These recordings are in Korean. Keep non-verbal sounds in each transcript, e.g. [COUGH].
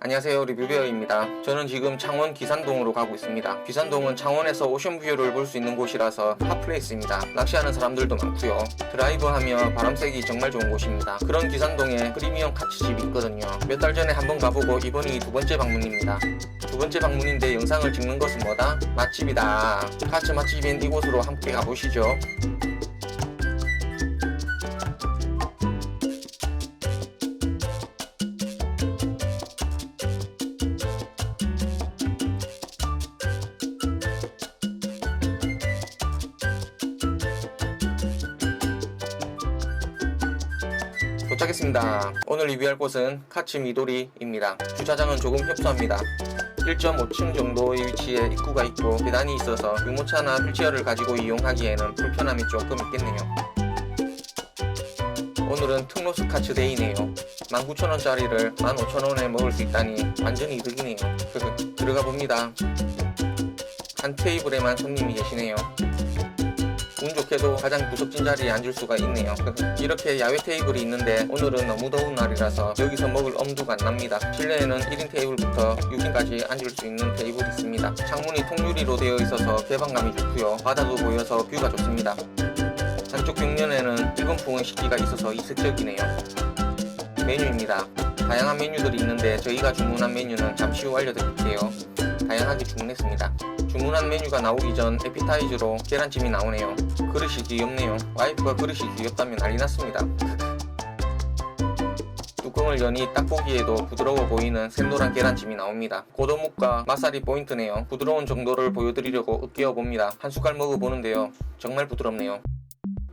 안녕하세요 리뷰베어입니다. 저는 지금 창원 기산동으로 가고 있습니다. 기산동은 창원에서 오션뷰를 볼 수 있는 곳이라서 핫플레이스입니다. 낚시하는 사람들도 많고요. 드라이브하며 바람 쐬기 정말 좋은 곳입니다. 그런 기산동에 프리미엄 카츠집이 있거든요. 몇 달 전에 한번 가보고 이번이 두 번째 방문입니다. 두 번째 방문인데 영상을 찍는 것은 뭐다? 맛집이다. 카츠 맛집인 이곳으로 함께 가보시죠 도착했습니다. 오늘 리뷰할 곳은 카츠 미도리입니다. 주차장은 조금 협소합니다. 1.5층 정도의 위치에 입구가 있고 계단이 있어서 유모차나 휠체어를 가지고 이용하기에는 불편함이 조금 있겠네요. 오늘은 특로스 카츠 데이네요. 19,000원짜리를 15,000원에 먹을 수 있다니 완전 이득이네요. 들어가 봅니다. 한 테이블에만 손님이 계시네요. 운 좋게도 가장 구석진 자리에 앉을 수가 있네요. [LAUGHS] 이렇게 야외 테이블이 있는데 오늘은 너무 더운 날이라서 여기서 먹을 엄두가 안 납니다. 실내에는 1인 테이블부터 6인까지 앉을 수 있는 테이블이 있습니다. 창문이 통유리로 되어 있어서 개방감이 좋고요. 바다도 보여서 뷰가 좋습니다. 한쪽 벽면에는 일본 풍의 식기가 있어서 이색적이네요. 메뉴입니다. 다양한 메뉴들이 있는데 저희가 주문한 메뉴는 잠시 후 알려드릴게요. 다양하게 주문했습니다. 주문한 메뉴가 나오기 전 에피타이저로 계란찜이 나오네요. 그릇이 귀엽네요. 와이프가 그릇이 귀엽다면 난리 났습니다. [LAUGHS] 뚜껑을 여니 딱 보기에도 부드러워 보이는 샘노란 계란찜이 나옵니다. 고도묵과 맛살이 포인트네요. 부드러운 정도를 보여드리려고 으깨어 봅니다. 한 숟갈 먹어보는데요. 정말 부드럽네요.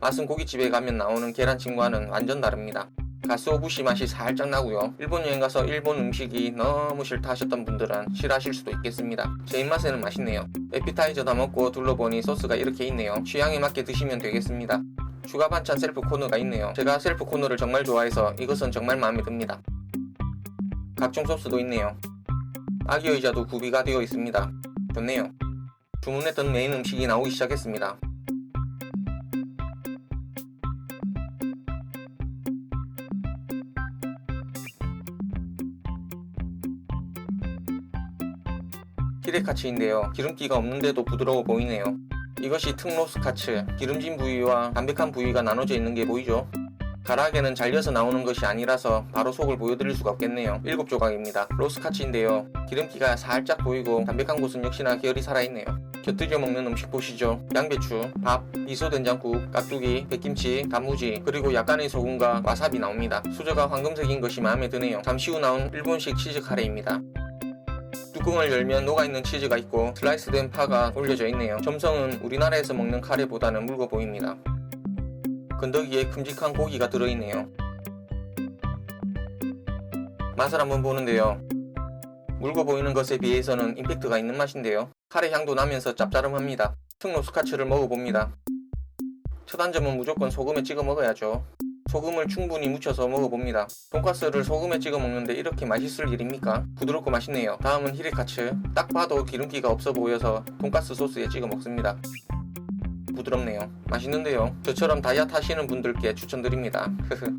맛은 고깃집에 가면 나오는 계란찜과는 완전 다릅니다. 가스오부시 맛이 살짝 나고요. 일본 여행 가서 일본 음식이 너무 싫다 하셨던 분들은 싫어하실 수도 있겠습니다. 제 입맛에는 맛있네요. 에피타이저 다 먹고 둘러보니 소스가 이렇게 있네요. 취향에 맞게 드시면 되겠습니다. 추가 반찬 셀프 코너가 있네요. 제가 셀프 코너를 정말 좋아해서 이것은 정말 마음에 듭니다. 각종 소스도 있네요. 아기 의자도 구비가 되어 있습니다. 좋네요. 주문했던 메인 음식이 나오기 시작했습니다. 히레카츠인데요. 기름기가 없는데도 부드러워 보이네요. 이것이 특로스 카츠, 기름진 부위와 담백한 부위가 나눠져 있는 게 보이죠? 가락에는 잘려서 나오는 것이 아니라서 바로 속을 보여드릴 수가 없겠네요. 7조각입니다. 로스카츠인데요. 기름기가 살짝 보이고 담백한 곳은 역시나 계열이 살아있네요. 곁들여 먹는 음식 보시죠. 양배추, 밥, 미소 된장국, 깍두기, 백김치, 단무지, 그리고 약간의 소금과 와사비 나옵니다. 수저가 황금색인 것이 마음에 드네요. 잠시 후 나온 일본식 치즈 카레입니다. 뚜껑을 열면 녹아있는 치즈가 있고 슬라이스된 파가 올려져 있네요. 점성은 우리나라에서 먹는 카레보다는 묽어 보입니다. 건더기에 큼직한 고기가 들어있네요. 맛을 한번 보는데요. 묽어 보이는 것에 비해서는 임팩트가 있는 맛인데요. 카레 향도 나면서 짭짤합니다. 특로 스카츠를 먹어봅니다. 첫한 점은 무조건 소금에 찍어 먹어야죠. 소금을 충분히 묻혀서 먹어봅니다. 돈가스를 소금에 찍어 먹는데 이렇게 맛있을 일입니까? 부드럽고 맛있네요. 다음은 히레카츠. 딱 봐도 기름기가 없어 보여서 돈가스 소스에 찍어 먹습니다. 부드럽네요. 맛있는데요. 저처럼 다이어트 하시는 분들께 추천드립니다.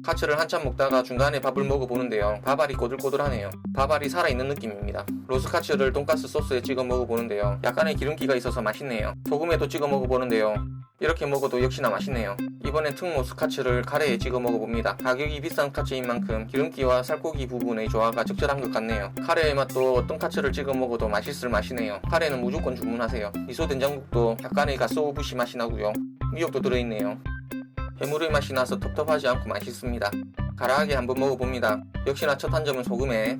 카츠를 한참 먹다가 중간에 밥을 먹어보는데요. 밥알이 꼬들꼬들하네요. 밥알이 살아있는 느낌입니다. 로스카츠를 돈가스 소스에 찍어 먹어보는데요. 약간의 기름기가 있어서 맛있네요. 소금에도 찍어 먹어보는데요. 이렇게 먹어도 역시나 맛있네요. 이번엔 특모 스 카츠를 카레에 찍어 먹어봅니다. 가격이 비싼 카츠인 만큼 기름기와 살코기 부분의 조화가 적절한 것 같네요. 카레의 맛도 어떤 카츠를 찍어 먹어도 맛있을 맛이네요. 카레는 무조건 주문하세요. 미소 된장국도 약간의 가스오부시 맛이 나 고요. 미역도 들어있네요. 해물의 맛이 나서 텁텁하지 않고 맛있습니다. 가라하게 한번 먹어봅니다. 역시나 첫 한 점은 소금에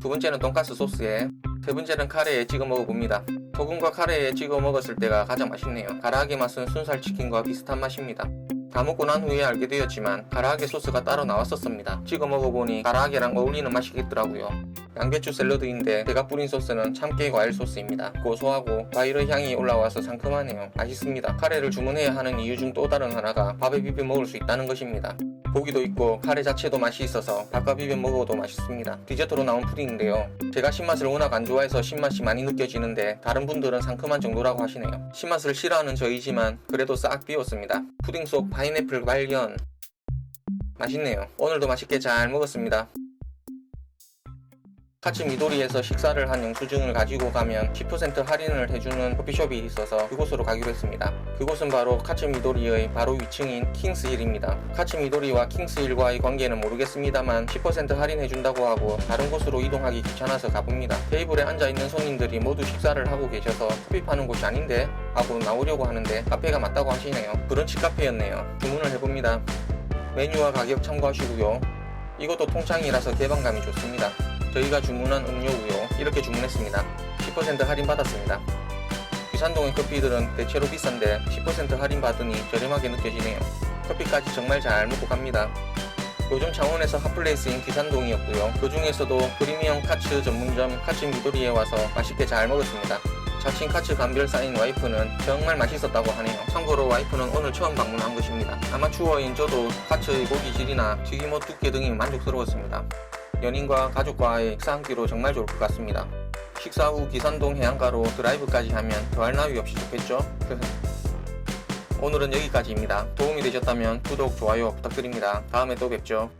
두 번째는 돈가스 소스에 세 번째는 카레에 찍어 먹어봅니다. 소금과 카레에 찍어 먹었을 때가 가장 맛있네요. 가라하게 맛은 순살 치킨과 비슷한 맛입니다. 다 먹고 난 후에 알게 되었지만 가라하게 소스가 따로 나왔었습니다. 찍어 먹어보니 가라하게랑 어울리는 맛이겠더라고요. 양배추 샐러드인데 제가 뿌린 소스는 참깨 과일 소스입니다. 고소하고 과일의 향이 올라와서 상큼하네요. 맛있습니다. 카레를 주문해야 하는 이유 중 또 다른 하나가 밥에 비벼 먹을 수 있다는 것입니다. 고기도 있고 카레 자체도 맛이 있어서 밥과 비벼 먹어도 맛있습니다. 디저트로 나온 푸딩인데요. 제가 신맛을 워낙 안 좋아해서 신맛이 많이 느껴지는데 다른 분들은 상큼한 정도라고 하시네요. 신맛을 싫어하는 저이지만 그래도 싹 비웠습니다. 푸딩 속 파인애플 발견 맛있네요. 오늘도 맛있게 잘 먹었습니다. 카츠 미도리에서 식사를 한 영수증을 가지고 가면 10% 할인을 해주는 커피숍이 있어서 그곳으로 가기로 했습니다. 그곳은 바로 카츠 미도리의 바로 위층인 킹스힐입니다. 카츠 미도리와 킹스힐과의 관계는 모르겠습니다만 10% 할인해준다고 하고 다른 곳으로 이동하기 귀찮아서 가봅니다. 테이블에 앉아있는 손님들이 모두 식사를 하고 계셔서 커피 파는 곳이 아닌데 하고 나오려고 하는데 카페가 맞다고 하시네요. 브런치 카페였네요. 주문을 해봅니다. 메뉴와 가격 참고하시고요. 이것도 통창이라서 개방감이 좋습니다. 저희가 주문한 음료우요. 이렇게 주문했습니다. 10% 할인 받았습니다. 귀산동의 커피들은 대체로 비싼데 10% 할인 받으니 저렴하게 느껴지네요. 커피까지 정말 잘 먹고 갑니다. 요즘 창원에서 핫플레이스인 귀산동이었고요. 그 중에서도 프리미엄 카츠 전문점 카츠 미도리에 와서 맛있게 잘 먹었습니다. 자칭 카츠 감별 쌓인 와이프는 정말 맛있었다고 하네요. 참고로 와이프는 오늘 처음 방문한 것입니다. 아마추어인 저도 카츠의 고기 질이나 튀김옷 두께 등이 만족스러웠습니다. 연인과 가족과의 식사 한 끼로 정말 좋을 것 같습니다. 식사 후 기산동 해안가로 드라이브까지 하면 더할 나위 없이 좋겠죠? [LAUGHS] 오늘은 여기까지입니다. 도움이 되셨다면 구독, 좋아요 부탁드립니다. 다음에 또 뵙죠.